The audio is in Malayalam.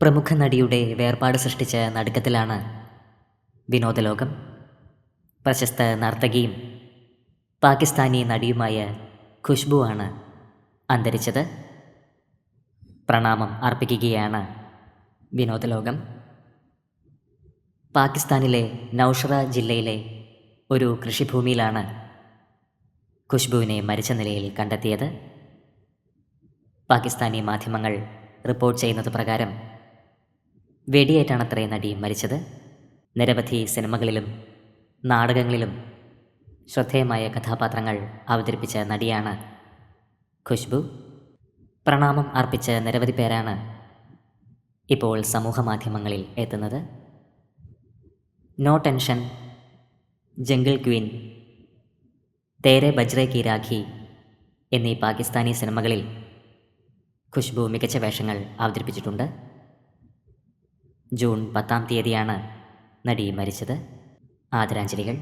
പ്രമുഖ നടിയുടെ വേർപാട് സൃഷ്ടിച്ച നടുക്കത്തിലാണ് വിനോദലോകം. പ്രശസ്ത നർത്തകിയും പാകിസ്ഥാനി നടിയുമായ ഖുഷ്ബു ആണ് അന്തരിച്ചത്. പ്രണാമം അർപ്പിക്കുകയാണ് വിനോദലോകം. പാകിസ്ഥാനിലെ നൌഷറ ജില്ലയിലെ ഒരു കൃഷിഭൂമിയിലാണ് ഖുഷ്ബുവിനെ മരിച്ച നിലയിൽ കണ്ടെത്തിയത്. പാകിസ്ഥാനി മാധ്യമങ്ങൾ റിപ്പോർട്ട് ചെയ്യുന്നത് പ്രകാരം വെടിയേറ്റാണത്രേ നടി മരിച്ചത്. നിരവധി സിനിമകളിലും നാടകങ്ങളിലും ശ്രദ്ധേയമായ കഥാപാത്രങ്ങൾ അവതരിപ്പിച്ച നടിയാണ് ഖുഷ്ബു പ്രണാമം അർപ്പിച്ച നിരവധി പേരാണ് ഇപ്പോൾ സമൂഹ മാധ്യമങ്ങളിൽ എത്തുന്നത്. No tension jungle queen Tere Bajre Ki Rakhi എന്നീ പാകിസ്ഥാനി സിനിമകളിൽ ഖുഷ്ബു മികച്ച വേഷങ്ങൾ അവതരിപ്പിച്ചിട്ടുണ്ട്. ജൂൺ പത്താം തീയതിയാണ് നടി മരിച്ചത്. ആദരാഞ്ജലികൾ.